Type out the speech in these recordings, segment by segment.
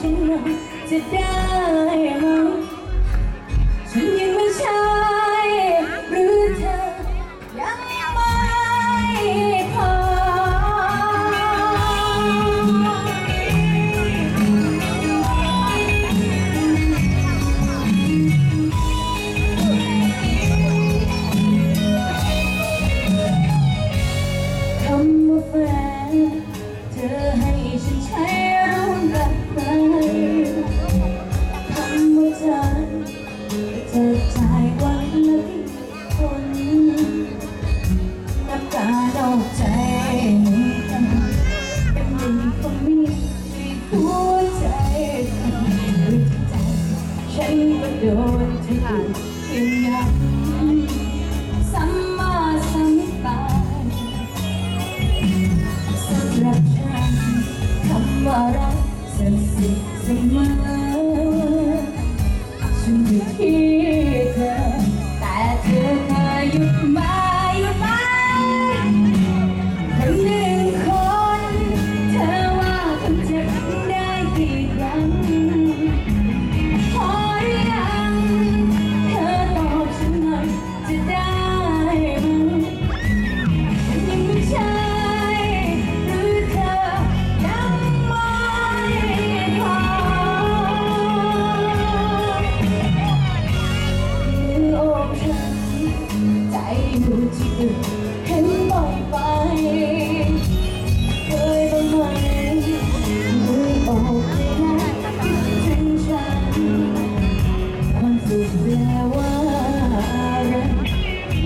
ฉันลงจะได้ไหมฉันยังไม่ใช่หรือเธอยังไม่พอคำว่าแฟนเธอให้ฉันใช้ โดยที่ยังยังสัมมาสัมปันสำหรับฉันคำว่ารักสันสิเสมอ ที่เห็นบ่อยไปเคยบ้างไหมเคยบอกนะคิดถึงฉันความสุขแล้วว่ารัก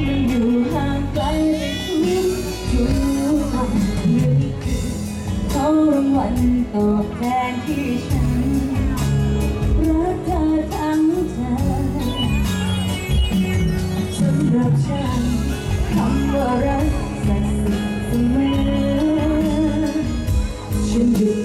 มันอยู่ห่างไกลไปทุกทุกวันนี่คือเขาราวัลตอแทนที่ฉันรักเธอทั้งใจสำหรับฉัน อะไรัสักสิ่งเสมอฉันอยู่